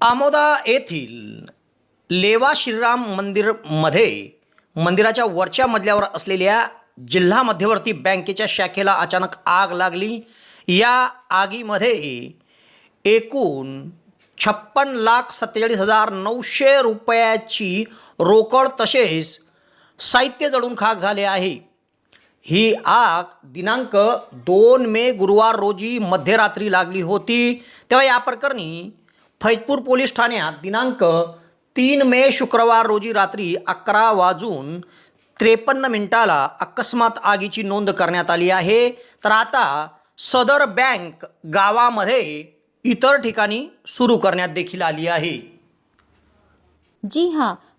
आमोदा येथील लेवा श्रीराम मंदिरमध्ये मंदिराच्या वरच्या मजल्यावर असलेल्या जिल्हा मध्यवर्ती बँकेच्या शाखेला अचानक आग लागली. या आगीमध्ये एकूण छप्पन लाख सत्तेचाळीस हजार नऊशे रुपयाची रोकड तसेच साहित्य जळून खाक झाले आहे. ही आग दिनांक दोन मे गुरुवार रोजी मध्यरात्री लागली होती. तेव्हा या प्रकरणी फैजपूर पोलीस ठाण्यात दिनांक तीन मे शुक्रवार रोजी रात्री अकरा वाजून त्रेपन्न मिनिटाला अकस्मात आगीची नोंद करण्यात आली आहे. तर आता सदर बँक गावामध्ये इतर ठिकाणी सुरू करण्यात देखील आली आहे. जी हां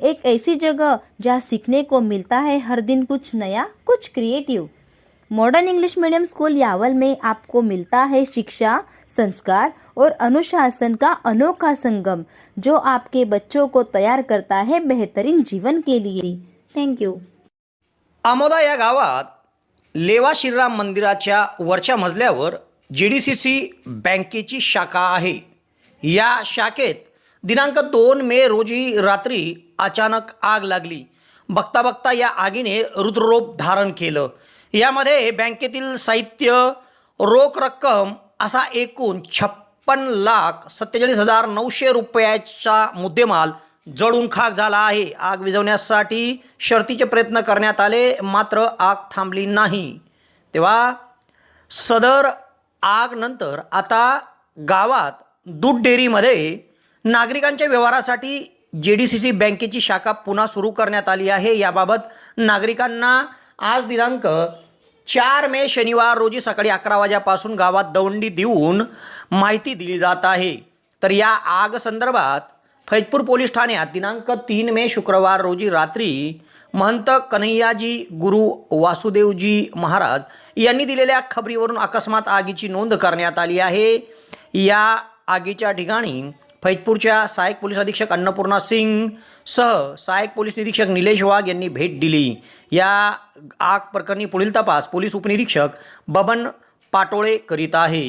एक ऐसी जगह जहाँ सीखने को मिलता है हर दिन कुछ नया कुछ creative modern English medium school Yawal में आपको मिलता है शिक्षा संस्कार और अनुशासन का अनोखा संगम जो आपके बच्चों को तैयार करता है बेहतरीन जीवन के लिए। थैंक यू आमोदा या गावात लेवा श्रीराम मंदिराच्या वरच्या मजल्यावर जी डी सी सी बँकेची शाखा आहे. या शाखेत दिनांक दोन मे रोजी रात्री अचानक आग लागली. बघता बघता या आगीने रुद्ररूप धारण केलं. यामध्ये बँकेतील साहित्य रोख रक्कम असा एकूण छप्पन लाख सत्तेचाळीस हजार नऊशे रुपयाचा मुद्देमाल जळून खाक झाला आहे. आग विझवण्यासाठी शर्तीचे प्रयत्न करण्यात आले मात्र आग थांबली नाही. तेव्हा सदर आग नंतर आता गावात दूध डेअरीमध्ये नागरिकांच्या व्यवहारासाठी जे डी सी सी बँकेची शाखा पुन्हा सुरू करण्यात आली आहे. याबाबत नागरिकांना आज दिनांक चार मे शनिवार रोजी सकाळी अकरा वाजेपासून गावात दवंडी देऊन माहिती दिली जात आहे. तर या आग संदर्भात फैजपूर पोलीस ठाण्यात दिनांक तीन मे शुक्रवार रोजी रात्री महंत कन्हैयाजी गुरु वासुदेवजी महाराज यांनी दिलेल्या खबरीवरून अकस्मात आगीची नोंद करण्यात आली आहे. या आगीच्या ठिकाणी फैजपूरच्या सहाय्यक पोलीस अधीक्षक अन्नपूर्णा सिंग सह सहाय्यक पोलीस निरीक्षक निलेश वाघ यांनी भेट दिली. या आग प्रकरणी पुढील तपास पोलीस उपनिरीक्षक बबन पाटोळे करीत आहे.